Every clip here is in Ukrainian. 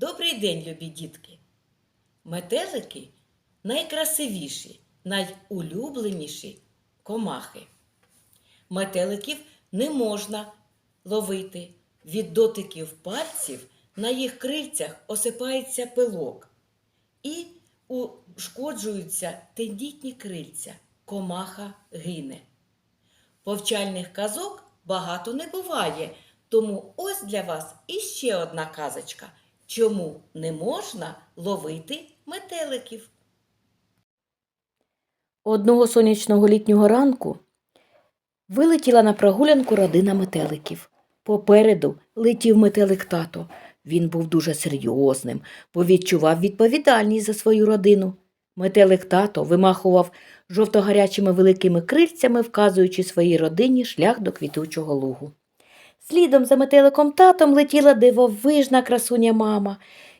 Добрий день, любі дітки! Метелики найкрасивіші, найулюбленіші комахи. Метеликів не можна ловити. Від дотиків пальців на їх крильцях осипається пилок і ушкоджуються тендітні крильця. Комаха гине. Повчальних казок багато не буває, тому ось для вас іще одна казочка. Чому не можна ловити метеликів? Одного сонячного літнього ранку вилетіла на прогулянку родина метеликів. Попереду летів метелик тато. Він був дуже серйозним, бо відчував відповідальність за свою родину. Метелик тато вимахував жовтогарячими великими крильцями, вказуючи своїй родині шлях до квітучого лугу. Слідом за метеликом татом летіла дивовижна красуня мама.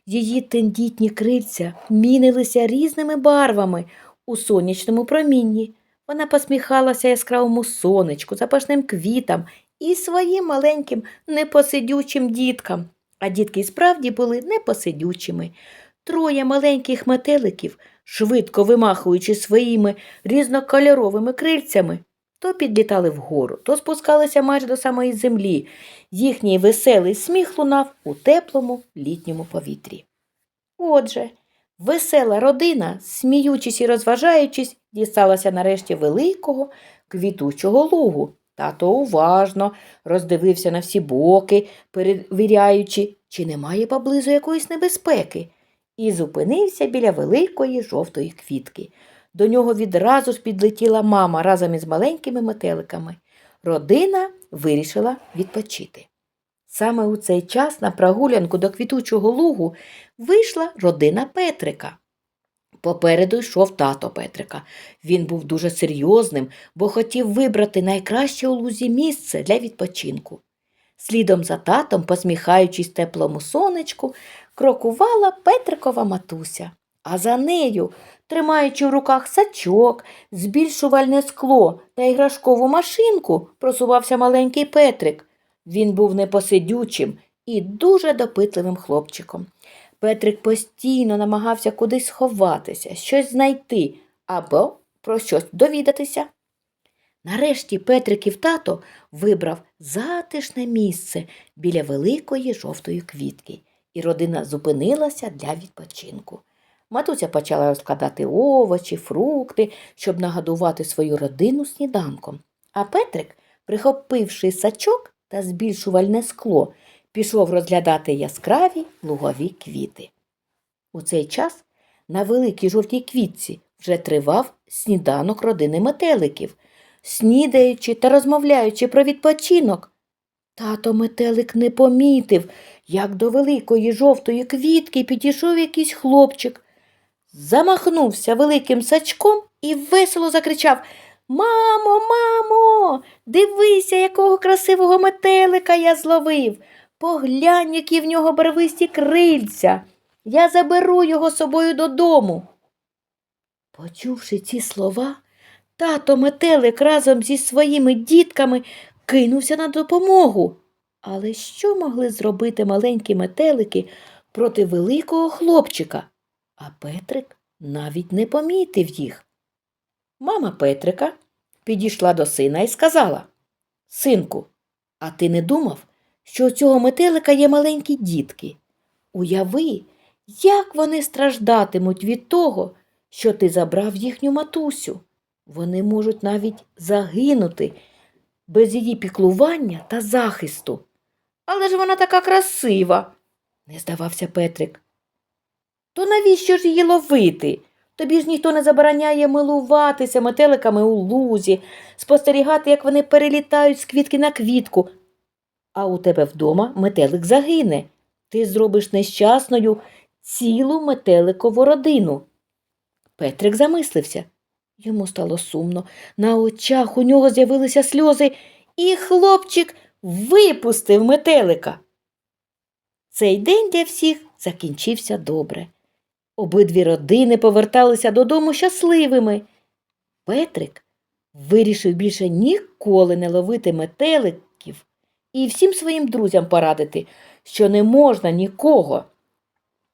Її тендітні крильця мінилися різними барвами у сонячному промінні. Вона посміхалася яскравому сонечку, запашним квітам і своїм маленьким непосидючим діткам. А дітки справді були непосидючими. Троє маленьких метеликів, швидко вимахуючи своїми різнокольоровими крильцями, то підлітали вгору, то спускалися майже до самої землі. Їхній веселий сміх лунав у теплому літньому повітрі. Отже, весела родина, сміючись і розважаючись, дісталася нарешті великого квітучого лугу. Тато уважно роздивився на всі боки, перевіряючи, чи немає поблизу якоїсь небезпеки, і зупинився біля великої жовтої квітки. До нього відразу ж підлетіла мама разом із маленькими метеликами. Родина вирішила відпочити. Саме у цей час на прогулянку до квітучого лугу вийшла родина Петрика. Попереду йшов тато Петрика. Він був дуже серйозним, бо хотів вибрати найкраще у лузі місце для відпочинку. Слідом за татом, посміхаючись теплому сонечку, крокувала Петрикова матуся, а за нею, тримаючи в руках сачок, збільшувальне скло та іграшкову машинку, просувався маленький Петрик. Він був непосидючим і дуже допитливим хлопчиком. Петрик постійно намагався кудись сховатися, щось знайти або про щось довідатися. Нарешті Петриків тато вибрав затишне місце біля великої жовтої квітки, і родина зупинилася для відпочинку. Матуся почала розкладати овочі, фрукти, щоб нагодувати свою родину сніданком. А Петрик, прихопивши сачок та збільшувальне скло, пішов розглядати яскраві лугові квіти. У цей час на великій жовтій квітці вже тривав сніданок родини метеликів. Снідаючи та розмовляючи про відпочинок, тато метелик не помітив, як до великої жовтої квітки підійшов якийсь хлопчик, замахнувся великим сачком і весело закричав Мамо, мамо, дивися, якого красивого метелика я зловив. Поглянь, які в нього барвисті крильця. Я заберу його собою додому. Почувши ці слова, тато метелик разом зі своїми дітками кинувся на допомогу. Але що могли зробити маленькі метелики проти великого хлопчика? А Петрик навіть не помітив їх. Мама Петрика підійшла до сина і сказала Синку, а ти не думав, що у цього метелика є маленькі дітки? Уяви, як вони страждатимуть від того, що ти забрав їхню матусю. Вони можуть навіть загинути без її піклування та захисту. Але ж вона така красива, не здавався Петрик. То навіщо ж її ловити? Тобі ж ніхто не забороняє милуватися метеликами у лузі, спостерігати, як вони перелітають з квітки на квітку. А у тебе вдома метелик загине. Ти зробиш нещасною цілу метеликову родину. Петрик замислився. Йому стало сумно. На очах у нього з'явилися сльози, і хлопчик випустив метелика. Цей день для всіх закінчився добре. Обидві родини поверталися додому щасливими. Петрик вирішив більше ніколи не ловити метеликів і всім своїм друзям порадити, що не можна нікого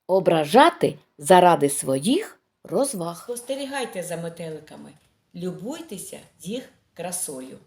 ображати заради своїх розваг. Спостерігайте за метеликами, любуйтеся їх красою.